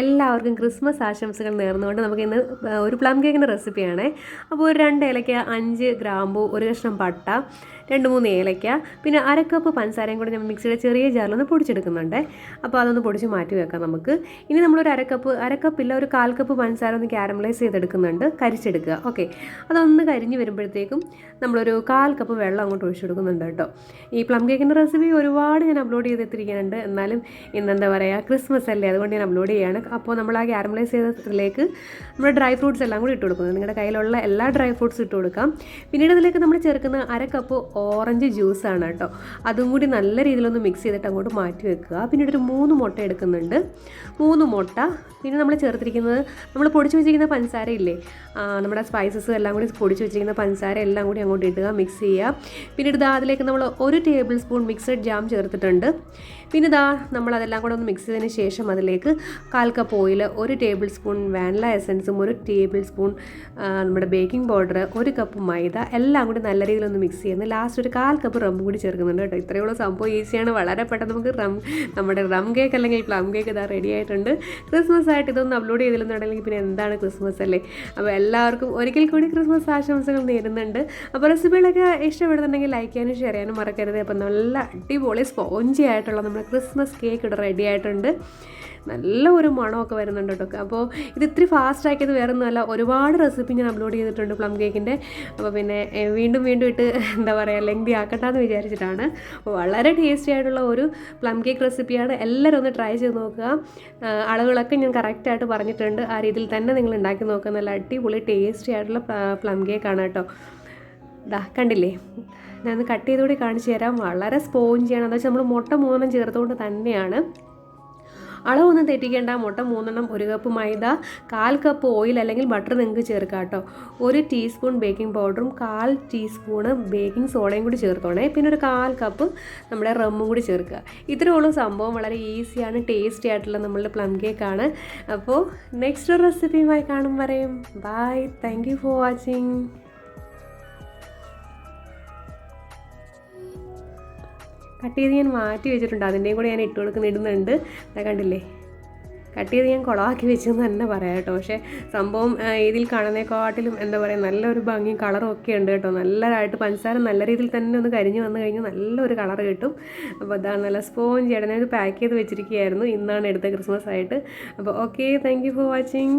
എല്ലാവർക്കും ക്രിസ്മസ് ആശംസകൾ നേർന്നുകൊണ്ട് നമുക്ക് ഇന്ന് ഒരു പ്ലം കേക്കിന്റെ റെസിപ്പിയാണ്. അപ്പോൾ ഒരു രണ്ട് ഏലക്ക അഞ്ച് ഗ്രാമ്പു ഒരു കഷ്ണം പട്ട രണ്ട് മൂന്ന് ഏലക്ക പിന്നെ അര കപ്പ് പഞ്ചസാരയും കൂടി നമ്മൾ മിക്സിയുടെ ചെറിയ ജാറിലൊന്ന് പൊടിച്ചെടുക്കുന്നുണ്ട്. അപ്പോൾ അതൊന്ന് പൊടിച്ച് മാറ്റി വെക്കാം നമുക്ക്. ഇനി നമ്മളൊരു അര കപ്പ് അര കപ്പില്ല ഒരു കാൽ കപ്പ് പഞ്ചസാര ഒന്ന് ക്യാരമലൈസ് ചെയ്തെടുക്കുന്നുണ്ട്. കരിച്ചെടുക്കുക. ഓക്കെ. അതൊന്ന് കരിഞ്ഞ് വരുമ്പോഴത്തേക്കും നമ്മളൊരു കാൽ കപ്പ് വെള്ളം അങ്ങോട്ട് ഒഴിച്ചു കൊടുക്കുന്നുണ്ട് കേട്ടോ. ഈ പ്ലം കേക്കിന്റെ റെസിപ്പി ഒരുപാട് ഞാൻ അപ്ലോഡ് ചെയ്തെത്തിരിക്കുന്നുണ്ട് എന്നാലും ഇന്നെന്താ പറയുക ക്രിസ്മസ് അല്ലേ? അതുകൊണ്ട് ഞാൻ അപ്ലോഡ് ചെയ്യാണ്. അപ്പോൾ നമ്മൾ ആ ക്യാരമലൈസ് ചെയ്തതിലേക്ക് നമ്മൾ ഡ്രൈ ഫ്രൂട്ട്സ് എല്ലാം കൂടി ഇട്ട് കൊടുക്കുന്നത് നിങ്ങളുടെ കയ്യിലുള്ള എല്ലാ ഡ്രൈ ഫ്രൂട്ട്സ് ഇട്ട് കൊടുക്കാം. പിന്നീട് അതിലേക്ക് നമ്മൾ ചേർക്കുന്ന അര കപ്പ് ഓറഞ്ച് ജ്യൂസാണ് കേട്ടോ. അതും കൂടി നല്ല രീതിയിലൊന്ന് മിക്സ് ചെയ്തിട്ട് അങ്ങോട്ട് മാറ്റി വെക്കുക. പിന്നീട് ഒരു മൂന്ന് മുട്ട എടുക്കുന്നുണ്ട്. മൂന്ന് മുട്ട. പിന്നെ നമ്മൾ ചേർത്തിരിക്കുന്നത് നമ്മൾ പൊടിച്ച് വെച്ചിരിക്കുന്ന പഞ്ചസാര ഇല്ലേ? നമ്മുടെ സ്പൈസസ് എല്ലാം കൂടി പൊടിച്ച് വെച്ചിരിക്കുന്ന പഞ്ചസാര എല്ലാം കൂടി അങ്ങോട്ട് ഇടുക മിക്സ് ചെയ്യുക. പിന്നീട് ഇതാ അതിലേക്ക് നമ്മൾ ഒരു ടേബിൾ സ്പൂൺ മിക്സഡ് ജാം ചേർത്തിട്ടുണ്ട്. പിന്നെ ഇതാ നമ്മൾ അതെല്ലാം കൂടെ ഒന്ന് മിക്സ് ചെയ്തതിന് ശേഷം അതിലേക്ക് കാൽ കപ്പ് ഓയിൽ ഒരു ടേബിൾ സ്പൂൺ വാനില എസൻസും ഒരു ടേബിൾ സ്പൂൺ നമ്മുടെ ബേക്കിംഗ് പൗഡർ ഒരു കപ്പ് മൈദ എല്ലാം കൂടി നല്ല രീതിയിലൊന്ന് മിക്സ് ചെയ്യുന്നു. ലാസ്റ്റ് ഒരു കാൽ കപ്പ് റം കൂടി ചേർക്കുന്നുണ്ട് കേട്ടോ. ഇത്രയുള്ള സംഭവം ഈസിയാണ് വളരെ പെട്ടെന്ന് നമുക്ക് റം നമ്മുടെ റം കേക്ക് അല്ലെങ്കിൽ പ്ലം കേക്ക് ഇതാ റെഡി ആയിട്ടുണ്ട്. ക്രിസ്മസ് ആയിട്ട് ഇതൊന്ന് അപ്ലോഡ് ചെയ്തില്ലെന്നുണ്ടെങ്കിൽ പിന്നെ എന്താണ് ക്രിസ്മസ് അല്ലേ? അപ്പോൾ എല്ലാവർക്കും ഒരിക്കൽ കൂടി ക്രിസ്മസ് ആശംസകൾ നേരുന്നുണ്ട്. അപ്പോൾ റെസിപ്പികളൊക്കെ ഇഷ്ടപ്പെടുന്നുണ്ടെങ്കിൽ ലൈക്ക് ചെയ്യാനും ഷെയർ ചെയ്യാനും മറക്കരുത്. അപ്പോൾ നല്ല അടിപൊളി സ്പോഞ്ചി ആയിട്ടുള്ള നമ്മുടെ ക്രിസ്മസ് കേക്ക് ഇവിടെ റെഡി ആയിട്ടുണ്ട്. നല്ല ഒരു മണമൊക്കെ വരുന്നുണ്ട് കേട്ടോ. അപ്പോൾ ഇത് ഇത്തിരി ഫാസ്റ്റ് ആക്കിയത് വേറെ ഒന്നുമല്ല ഒരുപാട് റെസിപ്പി ഞാൻ അപ്ലോഡ് ചെയ്തിട്ടുണ്ട് പ്ലം കേക്കിന്റെ അപ്പോൾ പിന്നെ വീണ്ടും വീണ്ടും ഇട്ട് എന്താ പറയുക ലെങ്തി ആക്കണ്ടെന്ന് വിചാരിച്ചിട്ടാണ്. വളരെ ടേസ്റ്റി ആയിട്ടുള്ള ഒരു പ്ലം കേക്ക് റെസിപ്പിയാണ് എല്ലാവരും ഒന്ന് ട്രൈ ചെയ്ത് നോക്കുക. അളവുകളൊക്കെ ഞാൻ കറക്റ്റായിട്ട് പറഞ്ഞിട്ടുണ്ട്. ആ രീതിയിൽ തന്നെ നിങ്ങൾ ഉണ്ടാക്കി നോക്കുക. നല്ല അടിപൊളി ടേസ്റ്റി ആയിട്ടുള്ള പ്ലം കേക്കാണ് കേട്ടോ. ദാ കണ്ടില്ലേ? ഞാൻ കട്ട് ചെയ്തുകൂടി കാണിച്ചു തരാം. വളരെ സ്പോഞ്ചിയാണ് എന്താ വെച്ചാൽ നമ്മൾ മുട്ട മൂന്നും ചേർത്തുകൊണ്ട് തന്നെയാണ്. അളവൊന്നും തെറ്റിക്കേണ്ട. മുട്ട മൂന്നെണ്ണം ഒരു കപ്പ് മൈദ കാൽ കപ്പ് ഓയിൽ അല്ലെങ്കിൽ ബട്ടർ നിങ്ങൾക്ക് ചേർക്കാം കേട്ടോ. ഒരു ടീസ്പൂൺ ബേക്കിംഗ് പൗഡറും കാൽ ടീസ്പൂണ് ബേക്കിംഗ് സോഡയും കൂടി ചേർത്തോണേ. പിന്നെ ഒരു കാൽ കപ്പ് നമ്മുടെ റമ്മും കൂടി ചേർക്കുക. ഇത്രയുള്ള സംഭവം. വളരെ ഈസിയാണ് ടേസ്റ്റി ആയിട്ടുള്ള നമ്മളുടെ പ്ലം കേക്കാണ് അപ്പോൾ നെക്സ്റ്റ് റെസിപ്പിയുമായി കാണും വരെയും. Bye thank you for watching cut ചെയ്ത് ഞാൻ മാറ്റി വെച്ചിട്ടുണ്ട്. അതിന്റെയും കൂടെ ഞാൻ ഇട്ട് കൊടുക്കുന്ന ഇടുന്നുണ്ട്. അതാ കണ്ടില്ലേ? കട്ട് ചെയ്ത് ഞാൻ കുളമാക്കി വെച്ചെന്ന് തന്നെ പറയാം കേട്ടോ. പക്ഷേ സംഭവം ഇതിൽ കാണുന്നേക്കാട്ടിലും എന്താ പറയുക നല്ലൊരു ഭംഗിയും കളറും ഒക്കെ ഉണ്ട് കേട്ടോ. നല്ലതായിട്ട് പഞ്ചസാര നല്ല രീതിയിൽ തന്നെ ഒന്ന് കരിഞ്ഞ് വന്നു കഴിഞ്ഞാൽ നല്ലൊരു കളർ കിട്ടും. അപ്പോൾ അതാണ് നല്ല സ്പോഞ്ച് ഇടനെ ഒരു പാക്ക് ചെയ്ത് വെച്ചിരിക്കുകയായിരുന്നു. ഇന്നാണ് എടുത്ത ക്രിസ്മസ് ആയിട്ട് അപ്പോൾ ഓക്കെ താങ്ക് ഫോർ വാച്ചിങ്